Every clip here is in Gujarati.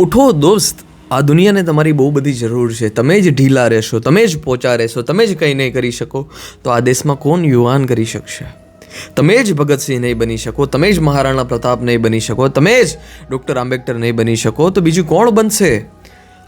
ઉઠો દોસ્ત, આ દુનિયાને તમારી બહુ બધી જરૂર છે. તમે જ ઢીલા રહેશો, તમે જ પોચા રહેશો, તમે જ કંઈ નહીં કરી શકો, તો આ દેશમાં કોણ યુવાન કરી શકશે? તમે જ ભગતસિંહ નહીં બની શકો, તમે જ મહારાણા પ્રતાપ નહીં બની શકો, તમે જ ડૉક્ટર આંબેડકર નહીં બની શકો, તો બીજું કોણ બનશે?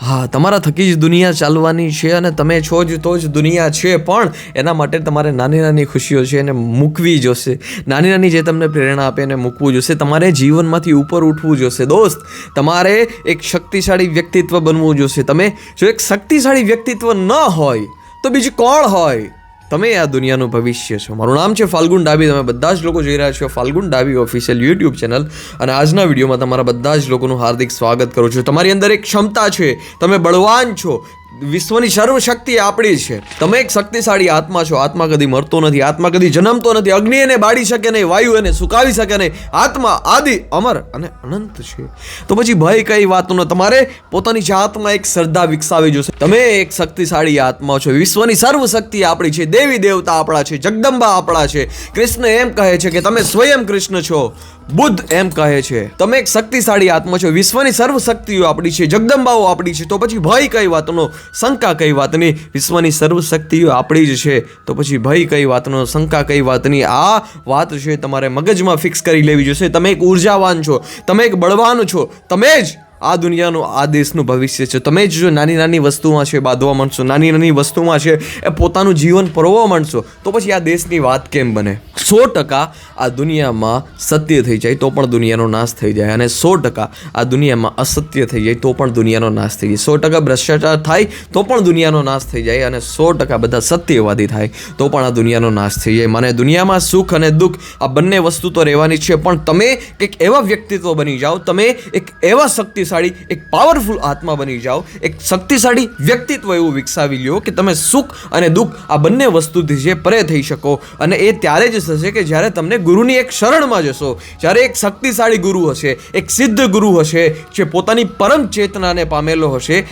હા, તમારા થકી જ દુનિયા ચાલવાની છે અને તમે છો જ, તો જ દુનિયા છે, પણ એના માટે તમારે નાની નાની ખુશીઓ છે એને મૂકવી જોશે. નાની નાની જે તમને પ્રેરણા આપે એને મૂકવું જોશે. તમારે જીવનમાંથી ઉપર ઉઠવું જોશે. દોસ્ત, તમારે એક શક્તિશાળી વ્યક્તિત્વ બનવું જોશે. તમે જો એક શક્તિશાળી વ્યક્તિત્વ ન હોય, તો બીજું કોણ હોય? તમે આ દુનિયાનું ભવિષ્ય છો. મારું નામ છે ફાલ્ગુન ડાબી. તમે બધા જ લોકો જોઈ રહ્યા છો ફાલ્ગુન ડાબી ઓફિશિયલ યુટ્યુબ ચેનલ અને આજના વિડીયોમાં તમારા બધા જ લોકોનું હાર્દિક સ્વાગત કરું છું. તમારી અંદર એક ક્ષમતા છે. તમે બળવાન છો. વિશ્વની સર્વશક્તિ આપણી છે. તમે એક શક્તિશાળી આત્મા છો. આત્મા કદી મરતો નથી. આત્મા કદી જન્મતો નથી. અગ્નિ એને બાળી શકે નહીં. વાયુ એને સુકાવી શકે નહીં. આત્મા આદિ, અમર અને અનંત છે. તો પછી ભય કઈ વાતનો? તમારે પોતાની જાતમાં એક શ્રદ્ધા વિકસાવી જોશે. તમે એક શક્તિશાળી આત્મા છો. વિશ્વની સર્વ શક્તિ આપણી છે. દેવી દેવતા આપણા છે. જગદંબા આપણા છે. કૃષ્ણ એમ કહે છે કે તમે સ્વયં કૃષ્ણ છો. બુદ્ધ એમ કહે છે. તમે એક શક્તિશાળી આત્મા છો. વિશ્વની સર્વ શક્તિઓ આપણી છે. જગદંબાઓ આપણી છે. તો પછી ભય કઈ વાતનો? શંકા કઈ વાતની? વિશ્વની સર્વ શક્તિઓ આપણી જ છે. તો પછી ભય કઈ વાતનો? શંકા કઈ વાતની? આ વાત છે તમારે મગજમાં ફિક્સ કરી લેવી જોશે. તમે એક ઉર્જાવાન છો. તમે એક બળવાન છો. તમે જ આ દુનિયાનું, આ દેશનું ભવિષ્ય છે. તમે જ જો નાની નાની વસ્તુમાં છે બાંધવા માંડશો, નાની નાની વસ્તુમાં છે એ પોતાનું જીવન પરવવા માંડશો, તો પછી આ દેશની વાત કેમ બને? સો ટકા આ દુનિયામાં સત્ય થઈ જાય તો પણ દુનિયાનો નાશ થઈ જાય અને સો ટકા આ દુનિયામાં અસત્ય થઈ જાય તો પણ દુનિયાનો નાશ થઈ જાય. સો ટકા ભ્રષ્ટાચાર થાય તો પણ દુનિયાનો નાશ થઈ જાય અને સો ટકા બધા સત્યવાદી થાય તો પણ આ દુનિયાનો નાશ થઈ જાય. મને દુનિયામાં સુખ અને દુઃખ આ બંને વસ્તુ તો રહેવાની છે, પણ તમે એક એવા વ્યક્તિત્વ બની જાઓ, તમે એક એવા શક્તિશાળી એક પાવરફુલ આત્મા બની જાઓ, એક શક્તિશાળી વ્યક્તિત્વ એવું વિકસાવી લ્યો કે તમે સુખ અને દુઃખ આ બંને વસ્તુથી જે પરે થઈ શકો. અને એ ત્યારે જ થશે કે જ્યારે તમને ગુરુની એક શરણમાં જશો, જ્યારે એક શક્તિશાળી ગુરુ હશે, એક સિદ્ધ ગુરુ હશે, જે પોતાની પરમ ચેતનાને પામેલો હશે.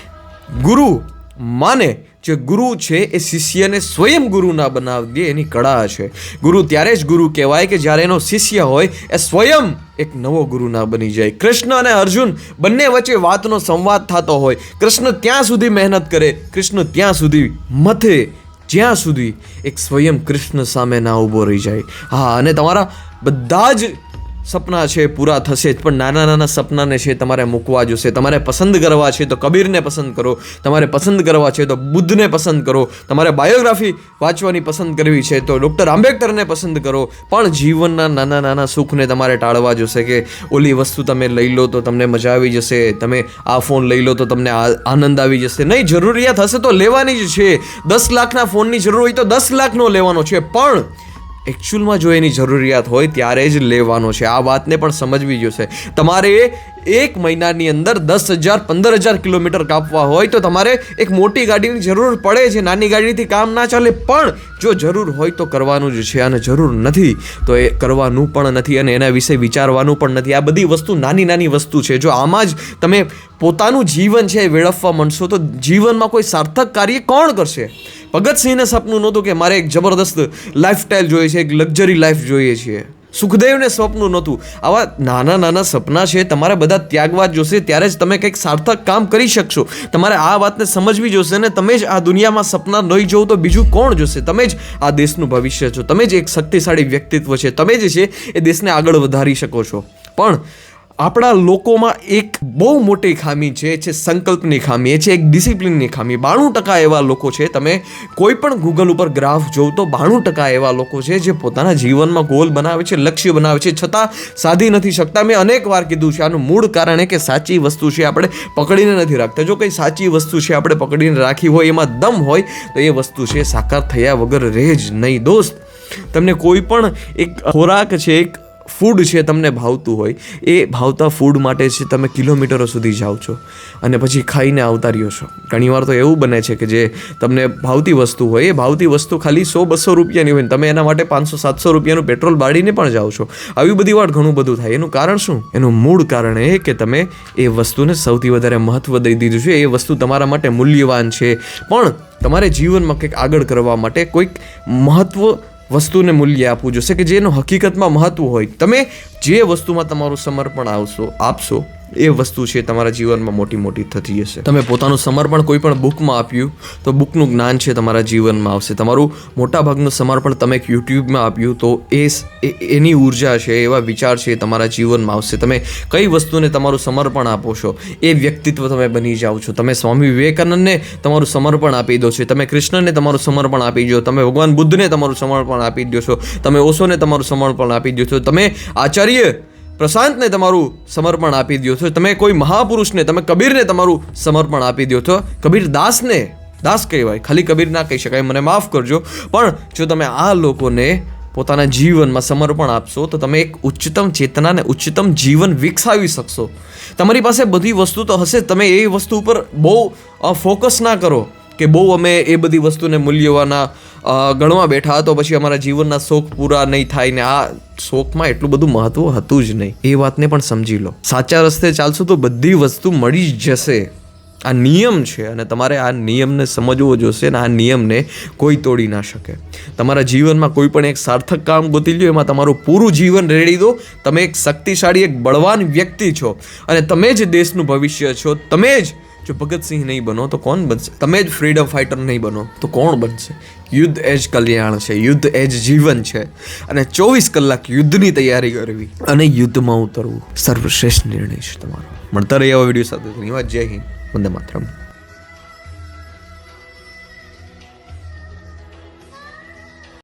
ગુરુ માને જે ગુરુ છે એ શિષ્યને સ્વયં ગુરુ ના બનાવી દે એની કળા છે. ગુરુ ત્યારે જ ગુરુ કહેવાય કે જ્યારે એનો શિષ્ય હોય એ સ્વયં એક નવો ગુરુ ના બની જાય. કૃષ્ણ અને અર્જુન બંને વચ્ચે વાતનો સંવાદ થતો હોય. કૃષ્ણ ત્યાં સુધી મહેનત કરે, કૃષ્ણ ત્યાં સુધી મથે, જ્યાં સુધી એક સ્વયં કૃષ્ણ સામે ના ઊભો રહી જાય. હા, અને તમારા બધા જ સપના છે, પૂરા થશે જ. પણ નાના નાના સપનાને છે, તમારે મૂકવા જોશે. તમારે પસંદ કરવા છે, તો કબીરને પસંદ કરો. તમારે પસંદ કરવા છે, તો બુદ્ધને પસંદ કરો. તમારે બાયોગ્રાફી વાંચવાની પસંદ કરવી છે, તો ડૉક્ટર આંબેડકરને પસંદ કરો. પણ જીવનના નાના નાના સુખને તમારે ટાળવા જોશે કે, ઓલી વસ્તુ તમે લઈ લો તો તમને મજા આવી જશે. તમે આ ફોન લઈ લો તો તમને આનંદ આવી જશે. નહીં, જરૂરિયાત હશે તો લેવાની જ છે. દસ લાખના ફોનની જરૂર હોય તો દસ લાખનો લેવાનો છે. પણ એકચ્યુઅલમાં જો એની જરૂરિયાત હોય ત્યારે જ લેવાનો છે. આ વાતને પણ સમજવી જોશે. તમારે એક મહિનાની અંદર દસ હજાર, પંદર હજાર કિલોમીટર કાપવા હોય તો તમારે એક મોટી ગાડીની જરૂર પડે છે. નાની ગાડીથી કામ ના ચાલે, પણ જો જરૂર હોય તો કરવાનું જ છે અને જરૂર નથી તો એ કરવાનું પણ નથી અને એના વિશે વિચારવાનું પણ નથી. આ બધી વસ્તુ નાની નાની વસ્તુ છે. જો આમાં જ તમે પોતાનું જીવન છે એ વેડફવા માંડશો તો જીવનમાં કોઈ સાર્થક કાર્ય કોણ કરશે? ભગતસિંહને સપનું નહોતું કે મારે એક જબરદસ્ત લાઈફસ્ટાઈલ જોઈએ છે, એક લક્ઝરી લાઈફ જોઈએ છીએ સુખદેવને સ્વપ્ન નહોતું. આવા નાના નાના સપના છે, તમારે બધા ત્યાગવા જોશે, ત્યારે જ તમે કંઈક સાર્થક કામ કરી શકશો. તમારે આ વાતને સમજવી જોશે ને તમે જ આ દુનિયામાં સપના નહીં જોવો તો બીજું કોણ જોશે? તમે જ આ દેશનું ભવિષ્ય છો. તમે જ એક શક્તિશાળી વ્યક્તિત્વ છે. તમે જ છે એ દેશને આગળ વધારી શકો છો. પણ આપણા લોકોમાં એક બહુ મોટી ખામી છે છે સંકલ્પની ખામી એ છે, એક ડિસિપ્લિનની ખામી. બાણું ટકા એવા લોકો છે, તમે કોઈ પણ ગૂગલ ઉપર ગ્રાફ જોવ તો બાણું ટકા એવા લોકો છે, જે પોતાના જીવનમાં ગોલ બનાવે છે, લક્ષ્ય બનાવે છે, છતાં સાધી નથી શકતા. મેં અનેક વાર કીધું છે, આનું મૂળ કારણ એ કે સાચી વસ્તુ છે, આપણે પકડીને નથી રાખતા. જો કંઈ સાચી વસ્તુ છે, આપણે પકડીને રાખી હોય, એમાં દમ હોય, તો એ વસ્તુ છે, સાકાર થયા વગર રહે જ નહીં. દોસ્ત, તમને કોઈ પણ એક ખોરાક છે, એક ફૂડ છે તમને ભાવતું હોય, એ ભાવતા ફૂડ માટે છે તમે કિલોમીટરો સુધી જાઓ છો. અને પછી ખાઈને આવતા રહ્યો છો. ઘણીવાર તો એવું બને છે કે જે તમને ભાવતી વસ્તુ હોય, એ ભાવતી વસ્તુ ખાલી સો બસો રૂપિયાની હોય તમે એના માટે પાંચસો, સાતસો રૂપિયાનું પેટ્રોલ બાળીને પણ જાઓ છો. આવી બધી વાર ઘણું બધું થાય. એનું કારણ શું? એનું મૂળ કારણ એ કે તમે એ વસ્તુને સૌથી વધારે મહત્ત્વ દઈ દીધું છે. એ વસ્તુ તમારા માટે મૂલ્યવાન છે. પણ તમારે જીવનમાં કંઈક આગળ કરવા માટે કોઈક મહત્ત્વ વસ્તુને મૂલ્ય આપવું જોશે કે જેનું હકીકતમાં મહત્વ હોય. તમે જે વસ્તુમાં તમારું સમર્પણ આવશો, આપશો એ વસ્તુ છે તમારા જીવનમાં મોટી મોટી થતી હશે. તમે પોતાનું સમર્પણ કોઈ પણ બુકમાં આપ્યું, તો બુકનું જ્ઞાન છે તમારા જીવનમાં આવશે. તમારું મોટાભાગનું સમર્પણ તમે એક યુટ્યુબમાં આપ્યું, તો એ એની ઊર્જા છે, એવા વિચાર છે તમારા જીવનમાં આવશે. તમે કઈ વસ્તુને તમારું સમર્પણ આપો છો, એ વ્યક્તિત્વ તમે બની જાઓ છો. તમે સ્વામી વિવેકાનંદને તમારું સમર્પણ આપી દો છો, તમે કૃષ્ણને તમારું સમર્પણ આપી દો તમે ભગવાન બુદ્ધને તમારું સમર્પણ આપી દો છો, તમે ઓશોને તમારું સમર્પણ આપી દો છો. તમે આચાર્ય પ્રશાંતને તમારું સમર્પણ આપી દો છો. તમે કોઈ મહાપુરુષને, તમે કબીરને તમારું સમર્પણ આપી દો છો. કબીર દાસને, દાસ કહેવાય. ખાલી કબીર ના કહી શકાય. મને માફ કરજો. પણ જો તમે આ લોકોને પોતાના જીવનમાં સમર્પણ આપશો, તો તમે એક ઉચ્ચતમ ચેતનાને ઉચ્ચતમ જીવન વિકસાવી શકશો. તમારી પાસે બધી વસ્તુ તો હશે. તમે એ વસ્તુ ઉપર બહુ ફોકસ ના કરો. કે બહુ અમે એ બધી વસ્તુને મૂલ્યવાના ગણવા બેઠા તો પછી અમારા જીવનના શોખ પૂરા નહીં થાય ને આ શોખમાં એટલું બધું મહત્વ હતું જ નહીં. એ વાતને પણ સમજી લો. સાચા રસ્તે ચાલશો તો બધી વસ્તુ મળી જ જશે. આ નિયમ છે અને તમારે આ નિયમને સમજવો જોશે અને આ નિયમને કોઈ તોડી ના શકે. તમારા જીવનમાં કોઈ પણ એક સાર્થક કામ ગોતી લ્યો, એમાં તમારું પૂરું જીવન રેડી દો. તમે એક શક્તિશાળી, એક બળવાન વ્યક્તિ છો. અને તમે જ દેશનું ભવિષ્ય છો. તમે જ જો ભગતસિંહ નહીં બનો, તો કોણ બનશે? તમે જ ફ્રીડમ ફાઇટર નહીં બનો, તો કોણ બનશે? યુદ્ધ એ જ કલ્યાણ છે, યુદ્ધ એ જ જીવન છે. અને ચોવીસ કલાક યુદ્ધની તૈયારી કરવી અને યુદ્ધમાં ઉતરવું સર્વશ્રેષ્ઠ નિર્ણય છે તમારો. મળતા રહ્યા વીડિયો સાથે. ધન્યવાદ. જય હિન્દ. વંદે માતરમ.